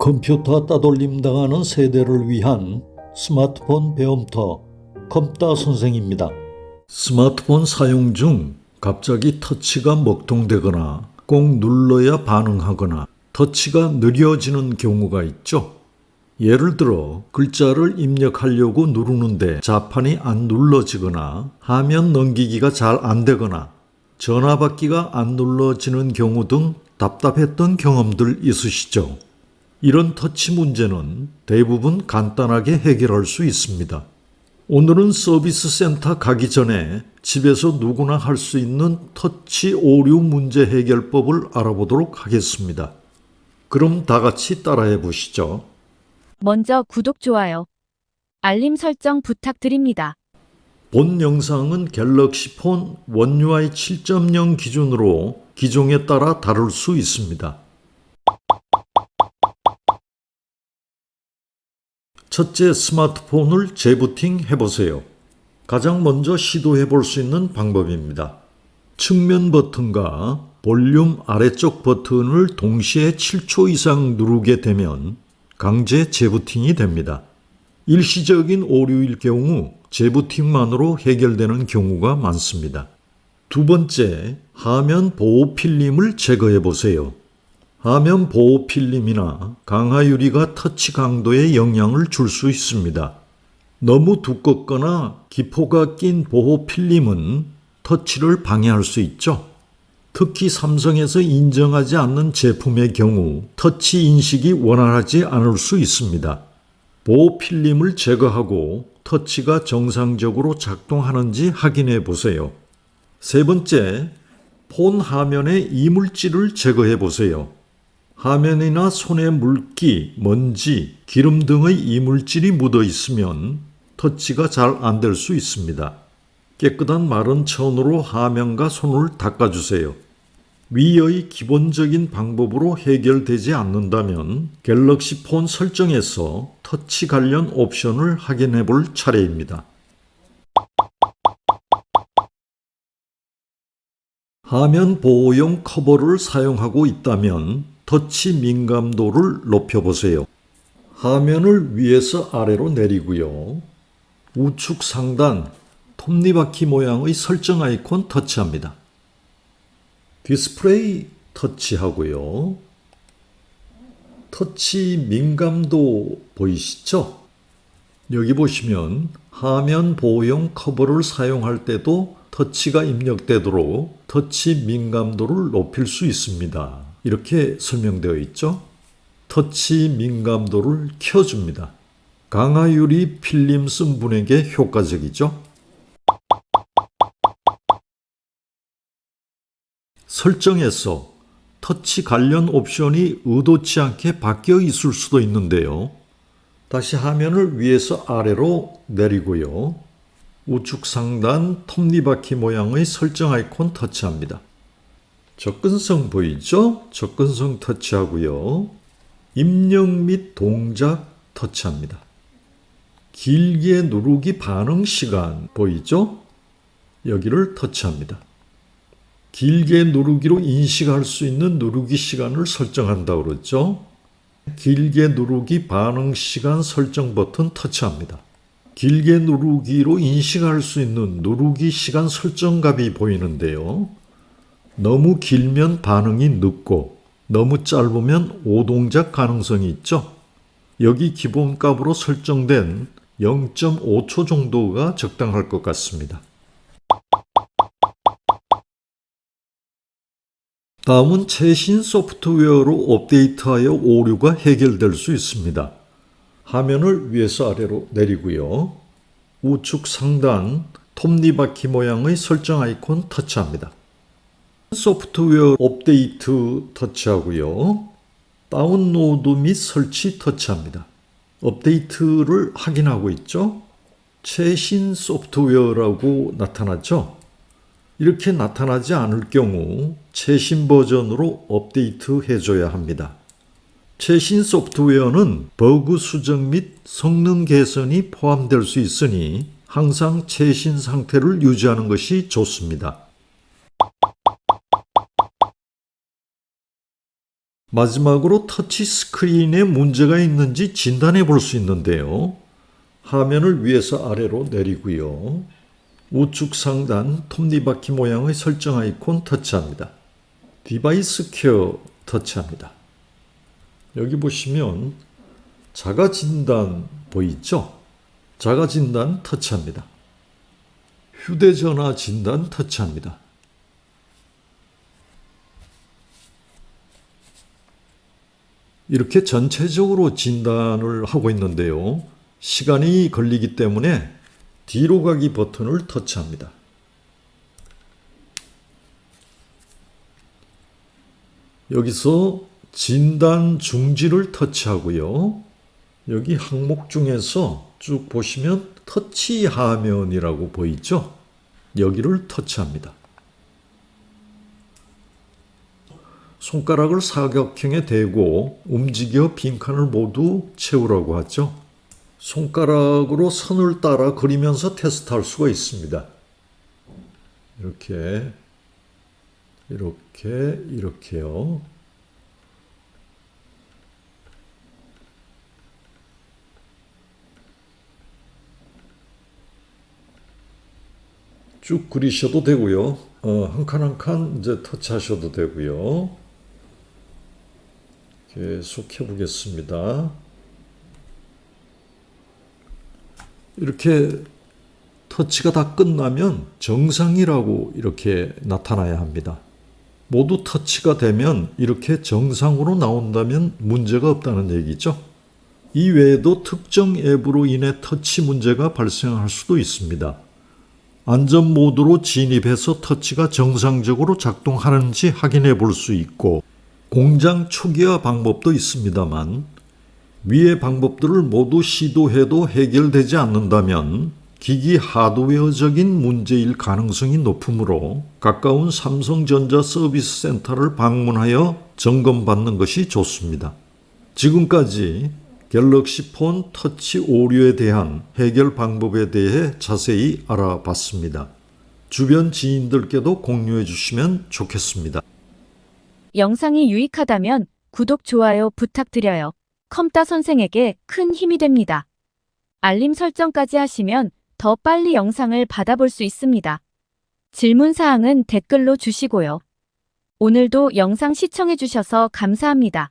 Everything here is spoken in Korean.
컴퓨터 따돌림 당하는 세대를 위한 스마트폰 배움터 컴따 선생입니다. 스마트폰 사용 중 갑자기 터치가 먹통되거나 꼭 눌러야 반응하거나 터치가 느려지는 경우가 있죠. 예를 들어 글자를 입력하려고 누르는데 자판이 안 눌러지거나 화면 넘기기가 잘 안 되거나 전화 받기가 안 눌러지는 경우 등 답답했던 경험들 있으시죠? 이런 터치 문제는 대부분 간단하게 해결할 수 있습니다. 오늘은 서비스 센터 가기 전에 집에서 누구나 할 수 있는 터치 오류 문제 해결법을 알아보도록 하겠습니다. 그럼 다 같이 따라해 보시죠. 먼저 구독, 좋아요, 알림 설정 부탁드립니다. 본 영상은 갤럭시 폰원 UI 7.0 기준으로 기종에 따라 다룰 수 있습니다. 첫째 스마트폰을 재부팅 해보세요. 가장 먼저 시도해 볼 수 있는 방법입니다. 측면 버튼과 볼륨 아래쪽 버튼을 동시에 7초 이상 누르게 되면 강제 재부팅이 됩니다. 일시적인 오류일 경우 재부팅만으로 해결되는 경우가 많습니다. 두 번째, 화면 보호 필름을 제거해 보세요. 화면 보호 필름이나 강화 유리가 터치 강도에 영향을 줄 수 있습니다. 너무 두껍거나 기포가 낀 보호 필름은 터치를 방해할 수 있죠. 특히 삼성에서 인정하지 않는 제품의 경우 터치 인식이 원활하지 않을 수 있습니다. 보호 필름을 제거하고 터치가 정상적으로 작동하는지 확인해 보세요. 세 번째, 폰 화면에 이물질을 제거해 보세요. 화면이나 손에 물기, 먼지, 기름 등의 이물질이 묻어 있으면 터치가 잘 안 될 수 있습니다. 깨끗한 마른 천으로 화면과 손을 닦아주세요. 위의 기본적인 방법으로 해결되지 않는다면 갤럭시 폰 설정에서 터치 관련 옵션을 확인해 볼 차례입니다. 화면 보호용 커버를 사용하고 있다면 터치 민감도를 높여보세요. 화면을 위에서 아래로 내리고요. 우측 상단 톱니바퀴 모양의 설정 아이콘 터치합니다. 디스플레이 터치하고요. 터치 민감도 보이시죠? 여기 보시면 화면 보호용 커버를 사용할 때도 터치가 입력되도록 터치 민감도를 높일 수 있습니다. 이렇게 설명되어 있죠? 터치 민감도를 켜줍니다. 강화유리 필름 쓴 분에게 효과적이죠? 설정에서 터치 관련 옵션이 의도치 않게 바뀌어 있을 수도 있는데요. 다시 화면을 위에서 아래로 내리고요. 우측 상단 톱니바퀴 모양의 설정 아이콘 터치합니다. 접근성 보이죠? 접근성 터치하고요. 입력 및 동작 터치합니다. 길게 누르기 반응 시간 보이죠? 여기를 터치합니다. 길게 누르기로 인식할 수 있는 누르기 시간을 설정한다고 그러죠. 길게 누르기 반응 시간 설정 버튼 터치합니다. 길게 누르기로 인식할 수 있는 누르기 시간 설정 값이 보이는데요. 너무 길면 반응이 늦고 너무 짧으면 오동작 가능성이 있죠. 여기 기본값으로 설정된 0.5초 정도가 적당할 것 같습니다. 다음은 최신 소프트웨어로 업데이트하여 오류가 해결될 수 있습니다. 화면을 위에서 아래로 내리고요. 우측 상단 톱니바퀴 모양의 설정 아이콘 터치합니다. 소프트웨어 업데이트 터치하고요. 다운로드 및 설치 터치합니다. 업데이트를 확인하고 있죠. 최신 소프트웨어라고 나타나죠. 이렇게 나타나지 않을 경우 최신 버전으로 업데이트 해줘야 합니다. 최신 소프트웨어는 버그 수정 및 성능 개선이 포함될 수 있으니 항상 최신 상태를 유지하는 것이 좋습니다. 마지막으로 터치 스크린에 문제가 있는지 진단해 볼 수 있는데요. 화면을 위에서 아래로 내리고요. 우측 상단 톱니바퀴 모양의 설정 아이콘 터치합니다. 디바이스 케어 터치합니다. 여기 보시면 자가 진단 보이죠? 자가 진단 터치합니다. 휴대전화 진단 터치합니다. 이렇게 전체적으로 진단을 하고 있는데요. 시간이 걸리기 때문에 뒤로 가기 버튼을 터치합니다. 여기서 진단 중지를 터치하고요. 여기 항목 중에서 쭉 보시면 터치 화면이라고 보이죠? 여기를 터치합니다. 손가락을 사각형에 대고 움직여 빈칸을 모두 채우라고 하죠. 손가락으로 선을 따라 그리면서 테스트할 수가 있습니다. 이렇게 이렇게 이렇게요. 쭉 그리셔도 되고요. 어, 한칸 한 칸 이제 터치하셔도 되고요. 계속 해보겠습니다. 이렇게 터치가 다 끝나면 정상이라고 이렇게 나타나야 합니다. 모두 터치가 되면 이렇게 정상으로 나온다면 문제가 없다는 얘기죠. 이 외에도 특정 앱으로 인해 터치 문제가 발생할 수도 있습니다. 안전 모드로 진입해서 터치가 정상적으로 작동하는지 확인해 볼 수 있고 공장 초기화 방법도 있습니다만 위의 방법들을 모두 시도해도 해결되지 않는다면 기기 하드웨어적인 문제일 가능성이 높으므로 가까운 삼성전자 서비스 센터를 방문하여 점검받는 것이 좋습니다. 지금까지 갤럭시 폰 터치 오류에 대한 해결 방법에 대해 자세히 알아봤습니다. 주변 지인들께도 공유해 주시면 좋겠습니다. 영상이 유익하다면 구독, 좋아요 부탁드려요. 컴따 선생에게 큰 힘이 됩니다. 알림 설정까지 하시면 더 빨리 영상을 받아볼 수 있습니다. 질문 사항은 댓글로 주시고요. 오늘도 영상 시청해주셔서 감사합니다.